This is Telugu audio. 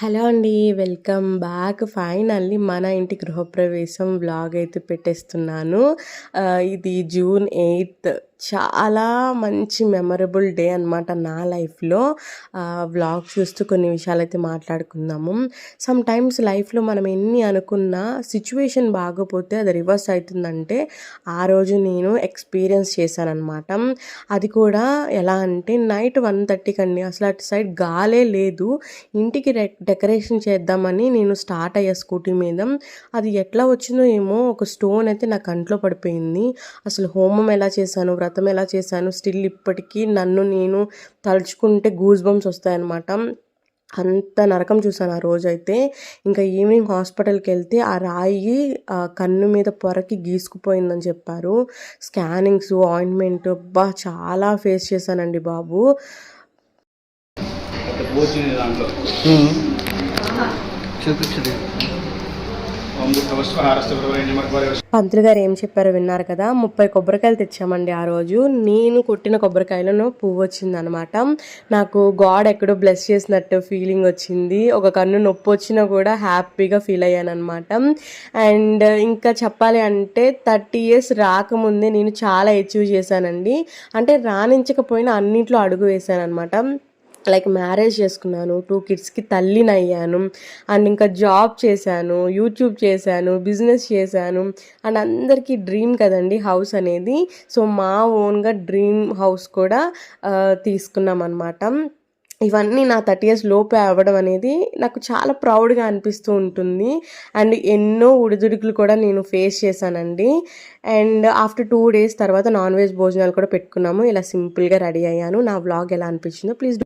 హలో అండి వెల్కమ్ బ్యాక్. ఫైనల్లీ మన ఇంటి గృహప్రవేశం వ్లాగ్ అయితే పెట్టేస్తున్నాను. ఇది జూన్ ఎయిత్ చాలా మంచి మెమరబుల్ డే అనమాట నా లైఫ్లో. వ్లాగ్ చూస్తూ కొన్ని విషయాలు అయితే మాట్లాడుకుందాము. సమ్ టైమ్స్ లైఫ్లో మనం ఎన్ని అనుకున్నా సిచ్యువేషన్ బాగోపోతే అది రివర్స్ అవుతుందంటే ఆ రోజు నేను ఎక్స్పీరియన్స్ చేశానమాట అది కూడా ఎలా అంటే నైట్ వన్ థర్టీకి అండి అసలు అటు సైడ్ గాలే లేదు. ఇంటికి డె డెకరేషన్ చేద్దామని నేను స్టార్ట్ అయ్యా స్కూటీ మీద. అది ఎట్లా వచ్చిందో ఏమో ఒక స్టోన్ అయితే నా కంట్లో పడిపోయింది. అసలు హోమం ఎలా చేశాను వ్రతం ఎలా చేశాను స్టిల్ ఇప్పటికీ నన్ను నేను తలుచుకుంటే గూస్ బంప్స్ వస్తాయన్నమాట. అంత నరకం చూసాను ఆ రోజైతే. ఇంకా ఈవినింగ్ హాస్పిటల్కి వెళ్తే ఆ రాయి ఆ కన్ను మీద పొరకి గీసుకుపోయిందని చెప్పారు. స్కానింగ్స్ ఆయింట్మెంట్ బా చాలా ఫేస్ చేశానండి బాబు. పంతులు గారు ఏం చెప్పారో విన్నారు కదా ముప్పై కొబ్బరికాయలు తెచ్చామండి ఆ రోజు. నేను కొట్టిన కొబ్బరికాయలను పువ్వు వచ్చిందనమాట. నాకు గాడ్ ఎక్కడో బ్లెస్ చేసినట్టు ఫీలింగ్ వచ్చింది. ఒక కన్ను నొప్పి వచ్చినా కూడా హ్యాపీగా ఫీల్ అయ్యాను అనమాట అండ్ ఇంకా చెప్పాలి అంటే థర్టీ ఇయర్స్ రాకముందే నేను చాలా అచీవ్ చేశానండి. అంటే రాణించకపోయినా అన్నింటిలో అడుగు వేశాను అనమాట లైక్ మ్యారేజ్ చేసుకున్నాను టూ కిడ్స్కి తల్లిని అయ్యాను అండ్ ఇంకా జాబ్ చేశాను యూట్యూబ్ చేశాను బిజినెస్ చేశాను అండ్ అందరికీ డ్రీమ్ కదండి హౌస్ అనేది. సో మా ఓన్గా డ్రీమ్ హౌస్ కూడా తీసుకున్నాం అనమాట ఇవన్నీ నా థర్టీ ఇయర్స్ లోపే అవ్వడం అనేది నాకు చాలా ప్రౌడ్గా అనిపిస్తూ ఉంటుంది. అండ్ ఎన్నో ఉడిదుడుకులు కూడా నేను ఫేస్ చేశానండి. అండ్ ఆఫ్టర్ టూ డేస్ తర్వాత నాన్ వెజ్ భోజనాలు కూడా పెట్టుకున్నాము. ఇలా సింపుల్గా రెడీ అయ్యాను. నా వ్లాగ్ ఎలా అనిపించిందో ప్లీజ్